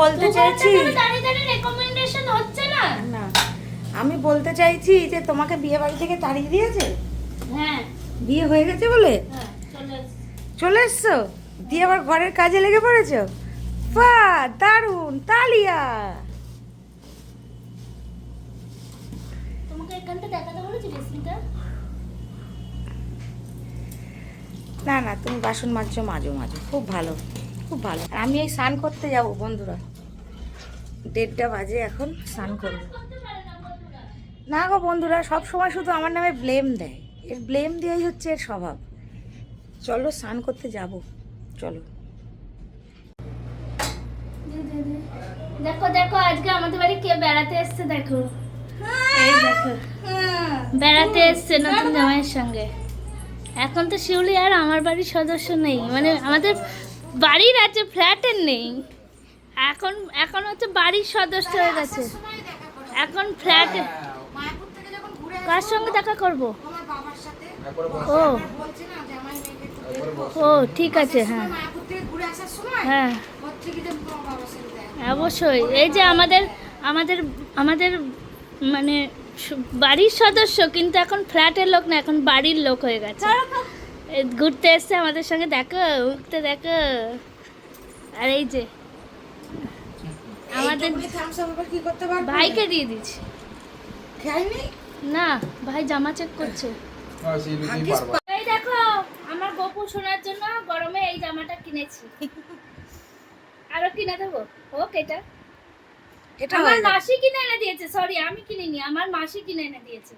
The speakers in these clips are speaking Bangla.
বলতে চাইছি? রেকমেন্ডেশন হচ্ছে না। না আমি বলতে চাইছি যে তোমাকে বিয়ে বাড়ি থেকে তাড়িয়ে দিয়েছে? হ্যাঁ। বিয়ে হয়ে গেছে বলে? হ্যাঁ চলে এসছো। দিয়ে আবার ঘরের কাজে লেগে পড়েছো? বাহ দারুণ তালিয়া। তোমাকে এখানটা দেখাতে বলেছি ড্রেসিংটা না না তুমি বাসন মাজছো মাজো মাজো খুব ভালো। খুব ভালো। আর আমি এই স্নান করতে যাব বন্ধুরা। দেড়টা বাজে এখন স্নান করব। না গো বন্ধুরা সব সময় শুধু আমার নামে ব্লেম দেয়। এর ব্লেম দেওয়াই হচ্ছে এর স্বভাব। চলো স্নান করতে যাব। চলো। দেখো দেখো আজকে আমাদের বাড়ি কে বেড়াতে এসছে দেখো। এই দেখো বেড়াতে এসছে নতুন জামাইয়ের সঙ্গে। এখন তো শিউলি আর আমার বাড়ির সদস্য নেই। মানে আমাদের বাড়ির আছে ফ্ল্যাটের নেই। এখন এখন হচ্ছে বাড়ির সদস্য হয়ে গেছে। এখন ফ্ল্যাট কার সঙ্গে দেখা করব? ও। ও, ঠিক আছে হ্যাঁ। হ্যাঁ। অবশ্যই। এই যে আমাদের আমাদের আমাদের মানে বাড়ির সদস্য, কিন্তু এখন ফ্ল্যাটের লোক না, এখন বাড়ির লোক হয়ে গেছে। ঘুরতে এসছে আমাদের সঙ্গে দেখো উঠতে দেখো। আর এই যে আমাদের কি করতে পারব? ভাইকে দিয়ে দিচ্ছি। না ভাই জামা চেক করছে। এই দেখো আমার গপু শোনার জন্য গরমে এই জামাটা কিনেছি। আরও কিনে দেবো? হোক এটা। এটা আমার হয়ে। মাসি কিনে এনে দিয়েছে সরি আমি কিনিনি আমার মাসি কিনে এনে দিয়েছে।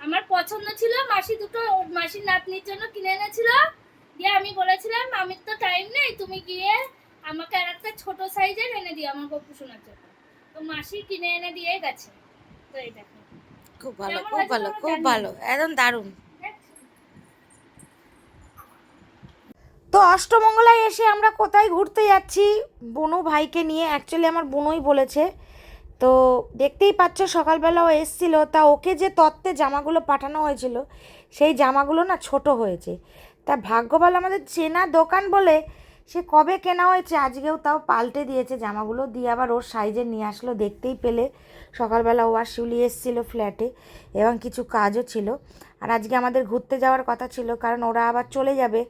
আমার পছন্দ ছিল মাসি দুটো মাসির নাতনির জন্য কিনে এনেছিল। দিয়ে আমি বলেছিলাম আমি তো টাইম নেই তুমি গিয়ে আমাকে আর একটা ছোট সাইজের এনে দিও আমার গপু শোনার জন্য। তো মাসি কিনে এনে দিয়ে গেছে। তো এই দেখো। খুব ভালো খুব ভালো খুব ভালো একদম দারুণ। তো অষ্টমঙ্গলায় এসে আমরা কোথায় ঘুরতে যাচ্ছি? বনু ভাইকে নিয়ে অ্যাকচুয়ালি আমার বোনই বলেছে। তো দেখতেই পাচ্ছ সকালবেলাও এসছিল, তা ওকে যে তত্ত্বে জামাগুলো পাঠানো হয়েছিল, সেই জামাগুলো না ছোট হয়েছে। তা ভাগ্যবাল আমাদের চেনা দোকান বলে সে কবে কেনা হয়েছে আজকেও তাও পাল্টে দিয়েছে জামাগুলো, দিয়ে আবার ওর সাইজে নিয়ে আসলো, দেখতেই পেলে। সকালবেলা ও আর শিউলি এসেছিল ফ্ল্যাটে, এবং কিছু কাজও ছিল। আর আজকে আমাদের ঘুরতে যাওয়ার কথা ছিল, কারণ ওরা আবার চলে যাবে।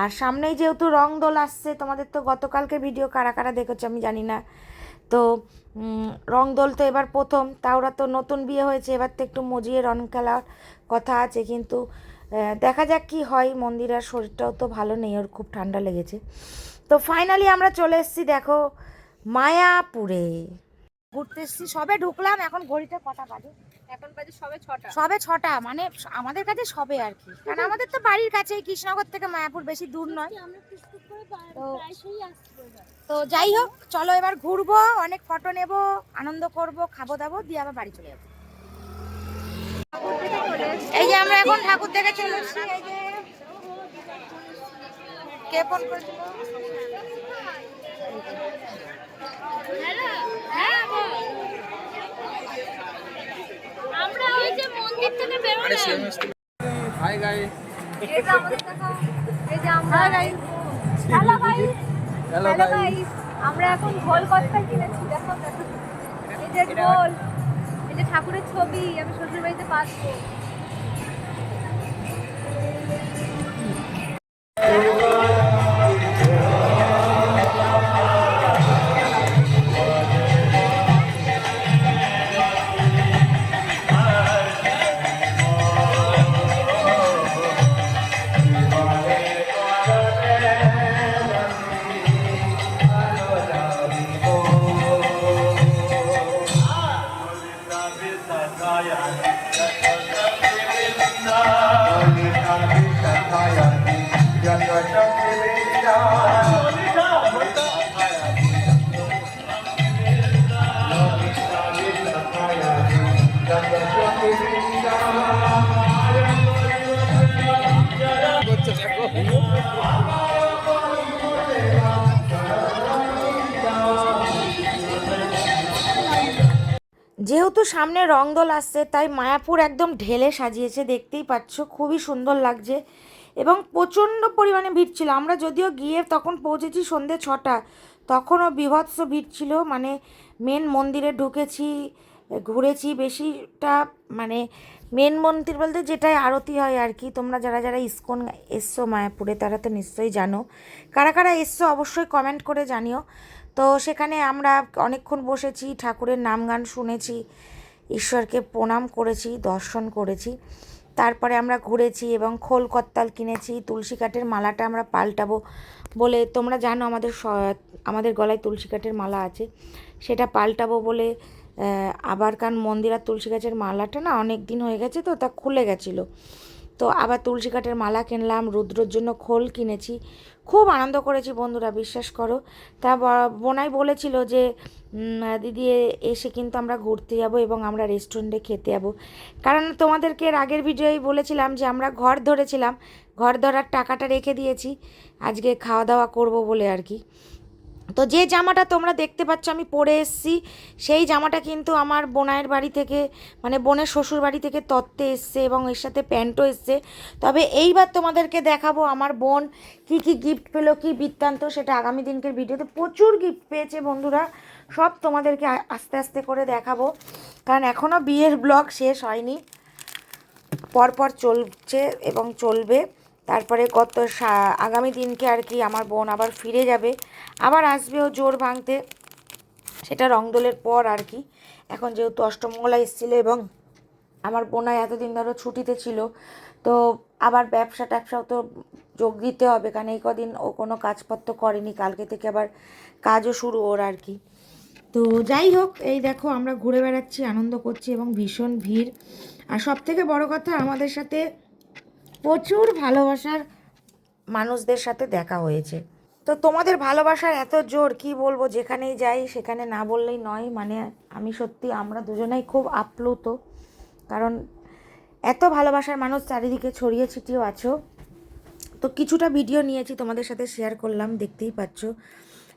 আর সামনেই যেহেতু রং দোল আসছে, তোমাদের তো গতকালকে ভিডিও কারা কারা দেখেছ আমি জানি না। তো রং দোল তো এবার প্রথম তা ওরা তো নতুন বিয়ে হয়েছে, এবার তো একটু মজিয়ে রং খেলার কথা আছে, কিন্তু দেখা যাক কি হয়, মন্দিরের শরীরটাও তো ভালো নেই, ওর খুব ঠান্ডা লেগেছে। তো ফাইনালি আমরা চলে এসেছি, দেখো, মায়াপুরে। ঘুরতে এসেছি, সবে ঢুকলাম, এখন ঘড়িতে কটা বাজে? এখন বাজে সবে ছটা। সবে ছটা মানে আমাদের কাছে সবে আর কি। কারণ আমাদের তো বাড়ির কাছেই কৃষ্ণনগর থেকে মায়াপুর বেশি দূর নয়। তো- যাই হোক চলো এবার ঘুরবো অনেক ফটো নেব আনন্দ করব খাব দাবো দিয়ে আবার বাড়ি চলে যাব। এই যে আমরা এখন ঠাকুর দেখে চলে এসেছি এই যে। কে ফোন করেছিল? হ্যালো, হ্যাঁ, বল। আমরা ওই যে মন্দির হাই এই যে আমাদের দেখো, এই যে আমরা হ্যালো ভাই হ্যালো হ্যালো গাই আমরা এখন ঢোল কত্তা কিনেছি দেখো দেখো। এই যে ঢোল এই যে ঠাকুরের ছবি আমি শ্বশুর বাড়িতে পাচ্ছি যেহেতু সামনে রংদোল আসছে, তাই মায়াপুর একদম ঢেলে সাজিয়েছে, দেখতেই পাচ্ছ। খুবই সুন্দর লাগছে এবং প্রচণ্ড পরিমাণে ভিড় ছিল। আমরা যদিও গিয়ে তখন পৌঁছেছি সন্ধে ছটা, তখনও বিভৎস ভিড় ছিল। মানে মেন মন্দিরে ঢুকেছি, ঘুরেছি, বেশিটা মানে মেন মন্দির বলতে যেটাই আরতি হয় আর কি। তোমরা যারা যারা ইস্কন এসছো মায়াপুরে, তারা তো নিশ্চয়ই জানো। কারা কারা এসছো অবশ্যই কমেন্ট করে জানিও। তো সেখানে আমরা অনেকক্ষণ বসেছি, ঠাকুরের নাম গান শুনেছি, ঈশ্বরকে প্রণাম করেছি, দর্শন করেছি। তারপরে আমরা ঘুরেছি এবং খোল কত্তাল কিনেছি, তুলসী কাঠের মালাটা আমরা পাল্টাবো বলে, তোমরা জানো আমাদের আমাদের গলায় তুলসী কাঠের মালা আছে, সেটা পাল্টাবো বলে আবার কারণ মন্দির আর তুলসী গাছের মালাটা না অনেক দিন হয়ে গেছে তো, তা খুলে গেছিল। তো আবার তুলসী কাঠের মালা কিনলাম, রুদ্রর জন্য খোল কিনেছি। খুব আনন্দ করেছি বন্ধুরা, বিশ্বাস করো। তা বোনাই বলেছিল যে দিদি এসে কিন্তু আমরা ঘুরতে যাব এবং আমরা রেস্টুরেন্টে খেতে যাব। কারণ তোমাদেরকে এর আগের ভিডিওই বলেছিলাম যে, আমরা ঘর ধরেছিলাম। ঘর ধরার টাকাটা রেখে দিয়েছি। আজকে খাওয়া দাওয়া করব বলে আর কি। তো যে জামাটা তোমরা দেখতে পাচ্ছ, আমি পরে এসেছি। সেই জামাটা কিন্তু আমার বোনায়ের বাড়ি থেকে মানে বোনের শ্বশুর বাড়ি থেকে তত্ত্বে এসছে এবং এর সাথে প্যান্টও এসছে। তবে এইবার তোমাদেরকে দেখাবো আমার বোন কি কি গিফট পেল, কি বৃত্তান্ত, সেটা আগামী দিনকের ভিডিওতে প্রচুর গিফট পেয়েছে বন্ধুরা। সব তোমাদেরকে আস্তে আস্তে করে দেখাবো। কারণ এখনও বিয়ের ব্লগ শেষ হয়নি। পরপর চলছে এবং চলবে। তারপরে গত আগামী দিনকে আর কি আমার বোন আবার ফিরে যাবে। আবার আসবে ও জোর ভাঙতে। সেটা রংদোলের পর আর কি। এখন যেহেতু অষ্টমঙ্গলা এসেছিল এবং আমার বোনা এতদিন ধরো ছুটিতে ছিল, তো আবার ব্যবসা ট্যাবসাও তো যোগ দিতে হবে, কারণ এই কদিন ও কোনো কাজপত্র করেনি। কালকে থেকে আবার কাজও শুরু ওর আর কি। তো যাই হোক, এই দেখো আমরা ঘুরে বেড়াচ্ছি, আনন্দ করছি এবং ভীষণ ভিড়। আর সব থেকে বড় কথা আমাদের সাথে প্রচুর ভালোবাসার মানুষদের সাথে দেখা হয়েছে। তো তোমাদের ভালোবাসার এত জোর, কি বলব? যেখানেই যাই, সেখানে না বললেই নয়। মানে আমি সত্যি, আমরা দুজনেই খুব আপ্লুত। কারণ এত ভালোবাসার মানুষ চারিদিকে ছড়িয়ে ছিটিয়েও আছো। তো কিছুটা ভিডিও নিয়েছি, তোমাদের সাথে শেয়ার করলাম, দেখতেই পাচ্ছ।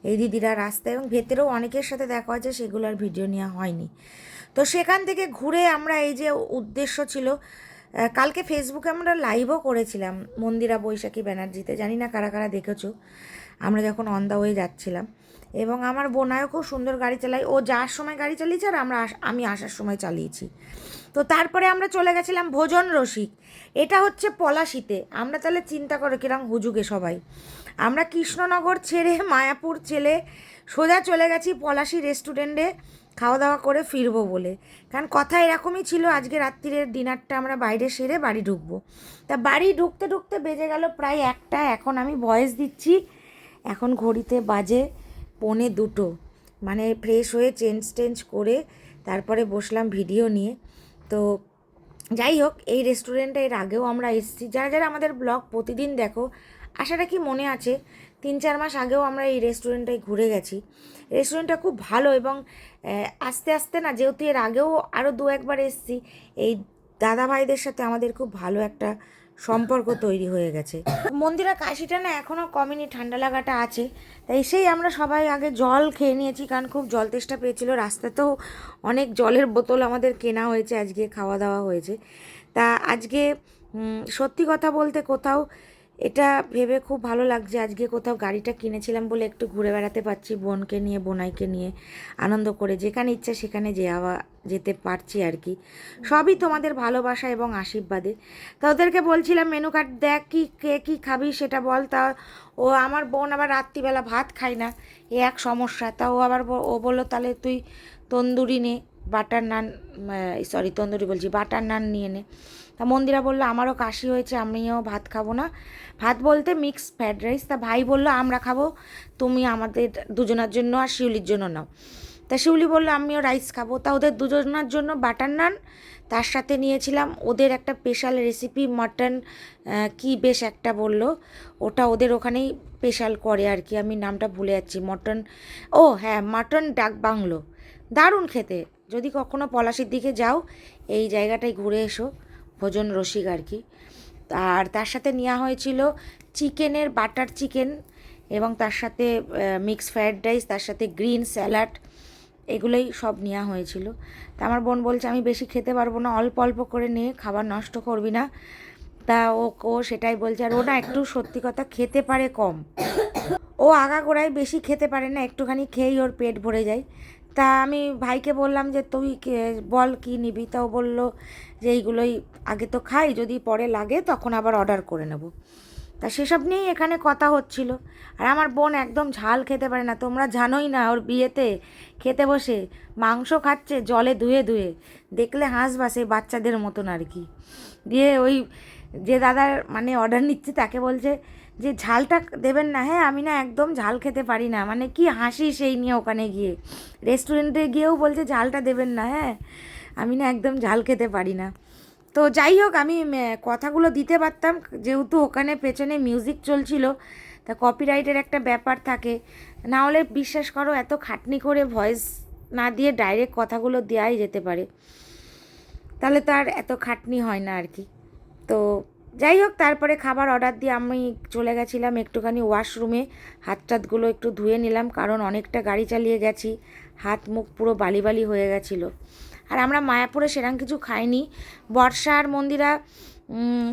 এই দিদিরা রাস্তায় এবং ভেতরেও অনেকের সাথে দেখা হয়েছে আর ভিডিও নেওয়া হয়নি। তো সেখান থেকে ঘুরে আমরা এই যে উদ্দেশ্য ছিল কালকে ফেসবুকে আমরা লাইভও করেছিলাম মন্দিরা বৈশাখী ব্যানার্জিতে জানি না কারা কারা দেখেছ। আমরা যখন অন দা ওয়ে যাচ্ছিলাম। এবং আমার বোনায়ও খুব সুন্দর গাড়ি চালাই। ও যাওয়ার সময় গাড়ি চালিয়েছে আর আমরা আমি আসার সময় চালিয়েছি। তো তারপরে আমরা চলে গেছিলাম ভোজন রসিক। এটা হচ্ছে পলাশিতে। আমরা তাহলে চিন্তা করো কিরম হুজুগে সবাই। আমরা কৃষ্ণনগর ছেড়ে মায়াপুর ছেলে সোজা চলে গেছি পলাশি রেস্টুরেন্টে খাওয়া দাওয়া করে ফিরবো বলে। কারণ কথা এরকমই ছিল, আজকে রাত্রিরের ডিনারটা আমরা বাইরে সেরে বাড়ি ঢুকবো। তা বাড়ি ঢুকতে ঢুকতে বেজে গেল প্রায় একটা, এখন আমি ভয়েস দিচ্ছি। এখন ঘড়িতে বাজে পৌনে দুটো। মানে ফ্রেশ হয়ে চেঞ্জ টেঞ্জ করে তারপরে বসলাম ভিডিও নিয়ে। তো যাই হোক, এই রেস্টুরেন্টে এর আগেও আমরা এসেছি। যারা যারা আমাদের ব্লগ প্রতিদিন দেখো আশাটা কি মনে আছে তিন চার মাস আগেও আমরা এই রেস্টুরেন্টটায় ঘুরে গেছি। রেস্টুরেন্টটা খুব ভালো এবং আস্তে আস্তে না যেহেতু এর আগেও আরও দু একবার এসেছি, এই দাদা ভাইদের সাথে আমাদের খুব ভালো একটা সম্পর্ক তৈরি হয়ে গেছে। মন্দিরা কাশিটা না এখনও কমেনি, ঠান্ডা লাগাটা আছে। তাই সেই আমরা সবাই আগে জল খেয়ে নিয়েছি, কারণ খুব জল তেষ্টা পেয়েছিল। রাস্তাতেও অনেক জলের বোতল আমাদের কেনা হয়েছে, আজকে খাওয়া দাওয়া হয়েছে। তা আজকে সত্যি কথা বলতে কোথাও এটা ভেবে খুব ভালো লাগছে। আজকে কোথাও গাড়িটা কিনেছিলাম বলে একটু ঘুরে বেড়াতে পারছি, বোনকে নিয়ে, বোনাইকে নিয়ে আনন্দ করে। যেখানে ইচ্ছা সেখানে যাওয়া, যেতে পারছি আর কি। সবই তোমাদের ভালোবাসা এবং আশীর্বাদে তা ওদেরকে বলছিলাম, মেনু কার্ড দেখ, কি, কে, কী খাবি সেটা বল। তা ও আমার বোন আবার রাত্রিবেলা ভাত খায় না, এ এক সমস্যা। তা ও আবার ও বলল, তাহলে তুই তন্দুরি নে, বাটার নান সরি তন্দুরি বলছি, বাটার নান নিয়ে নে। তা মন্দিরা বলল, আমারও কাশি হয়েছে, আমিও ভাত খাব না। ভাত বলতে মিক্স ফ্রায়েড রাইস তা ভাই বলল, আমরা খাব, তুমি আমাদের দুজনের জন্য আর শিউলির জন্য নাও। তা শিউলি বলল, আমিও রাইস খাব। তা ওদের দুজনের জন্য বাটার নান তার সাথে নিয়েছিলাম ওদের একটা স্পেশাল রেসিপি মাটন কি বেশ একটা বলল, ওটা ওদের ওখানেই স্পেশাল করে আর কি, আমি নামটা ভুলে যাচ্ছি মটন ও হ্যাঁ মাটন ডাক বাংলো, দারুণ খেতে, যদি কখনো পলাশির দিকে যাও, এই জায়গাটায় ঘুরে এসো। ভোজন রসিক আর কি। আর তার সাথে নেওয়া হয়েছিল চিকেনের বাটার চিকেন এবং তার সাথে মিক্স ফ্রায়েড রাইস তার সাথে গ্রিন স্যালাড এগুলোই সব নেওয়া হয়েছিল। তা আমার বোন বলছে, আমি বেশি খেতে পারব না, অল্প অল্প করে নিয়ে খাবার নষ্ট করবি না। তা ও ও সেটাই বলছে, আর ও না একটু সত্যি কথা খেতে পারে কম। ও আগাগোড়ায় বেশি খেতে পারে না, একটুখানি খেয়েই ওর পেট ভরে যায়। তা আমি ভাইকে বললাম যে, তুই কে- বল কি নিবি? তাও বলল যে, এইগুলোই আগে তো খাই, যদি পরে লাগে তখন আবার অর্ডার করে নেব। তা সেসব নিয়েই এখানে কথা হচ্ছিল। আর আমার বোন একদম ঝাল খেতে পারে না। তোমরা জানোই না, ওর বিয়েতে খেতে বসে মাংস খাচ্ছে, জলে ধুয়ে ধুয়ে। দেখলে হাসবা সেই বাচ্চাদের মতন আর কি। দিয়ে ওই যে দাদার মানে অর্ডার নিচ্ছে তাকে বলছে যে, ঝালটা দেবেন না। হ্যাঁ আমি না একদম ঝাল খেতে পারি না। মানে কি হাসি সেই নিয়ে ওখানে গিয়ে? রেস্টুরেন্টে গিয়েও বলছে ঝালটা দেবেন না। হ্যাঁ আমি না একদম ঝাল খেতে পারি না। তো যাই হোক, আমি কথাগুলো দিতে পারতাম। যেহেতু ওখানে পেছনে মিউজিক চলছিল, তা কপিরাইটের একটা ব্যাপার থাকে। না হলে বিশ্বাস করো, এত খাটনি করে ভয়েস না দিয়ে ডাইরেক্ট কথাগুলো দেওয়াই যেতে পারে। তাহলে তার এত খাটনি হয় না আর কি। তো যাই হোক, তারপরে খাবার অর্ডার দিয়ে আমি চলে গেছিলাম একটুখানি ওয়াশরুমে হাত টাতগুলো একটু ধুয়ে নিলাম, কারণ অনেকটা গাড়ি চালিয়ে গেছি। হাত মুখ পুরো বালি বালি হয়ে গেছিল। আর আমরা মায়াপুরে সেরকম কিছু খাইনি। বর্ষার মন্দিরা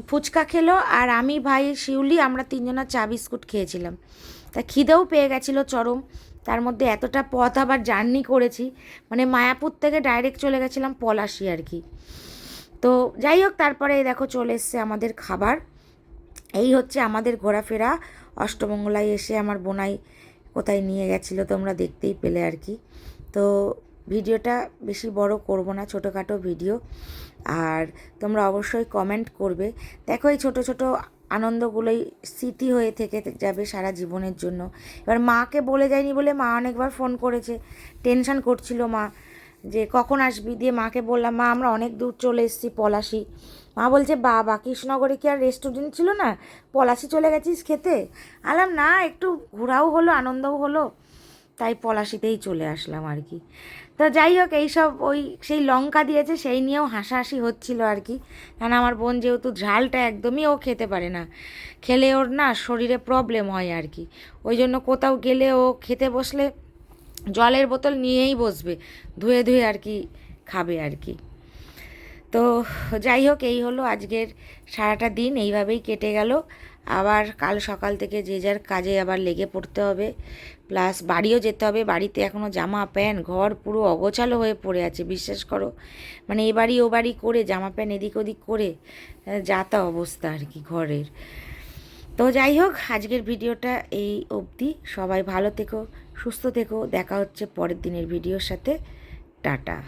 ফুচকা খেলো আর আমি, ভাই, শিউলি, আমরা তিনজনা চা বিস্কুট খেয়েছিলাম। তা খিদেও পেয়ে গেছিল চরম। তার মধ্যে এতটা পথ আবার জার্নি করেছি। মানে মায়াপুর থেকে ডাইরেক্ট চলে গেছিলাম পলাশি আর কি। তো যাই হোক, তারপরে দেখো চলে এসছে আমাদের খাবার। এই হচ্ছে আমাদের ঘোরাফেরা। অষ্টমঙ্গলায় এসে আমার বোনাই কোথায় নিয়ে গেছিল তোমরা দেখতেই পেলে আর কি। তো ভিডিওটা বেশি বড় করব না, ছোটোখাটো ভিডিও। আর তোমরা অবশ্যই কমেন্ট করবে। দেখো এই ছোটো ছোটো আনন্দগুলোই স্মৃতি হয়ে থেকে যাবে সারা জীবনের জন্য। এবার মাকে বলে যায়নি বলে মা অনেকবার ফোন করেছে। টেনশন করছিল মা। যে, কখন আসবি? দিয়ে মাকে বললাম, মা, আমরা অনেক দূর চলে এসেছি পলাশি। মা বলছে, বাবা, কৃষ্ণনগরে কি আর রেস্টুরেন্ট ছিল না? পলাশি চলে গেছিস খেতে? আলাম, না, একটু ঘোরাও হলো, আনন্দও হলো। তাই পলাশিতেই চলে আসলাম আর কি। তো যাই হোক এইসব ওই সেই লঙ্কা দিয়েছে, সেই নিয়েও হাসাহাসি হচ্ছিল আর কি। কারণ আমার বোন যেহেতু ঝালটা একদমই ও খেতে পারে না, খেলে ওর না শরীরে প্রবলেম হয় আর কি। ওই জন্য কোথাও গেলে ও খেতে বসলে জলের বোতল নিয়েই বসবে ধুয়ে ধুয়ে আর কি খাবে আর কি। তো যাই হোক এই হলো আজকের সারাটা দিন এইভাবেই কেটে গেল। আবার কাল সকাল থেকে যে যার কাজে আবার লেগে পড়তে হবে। প্লাস বাড়িও যেতে হবে বাড়িতে এখনও জামা প্যান্ট ঘর পুরো অগোছালো হয়ে পড়ে আছে বিশ্বাস করো। মানে এ বাড়ি ও বাড়ি করে জামা প্যান্ট এদিক ওদিক করে আহ, যা তা অবস্থা আর কি ঘরের। তো যাই হোক আজকের ভিডিওটা এই অবধি। সবাই ভালো থেকো সুস্থ থেকো দেখা হচ্ছে পরের দিনের ভিডিওর সাথে। টাটা।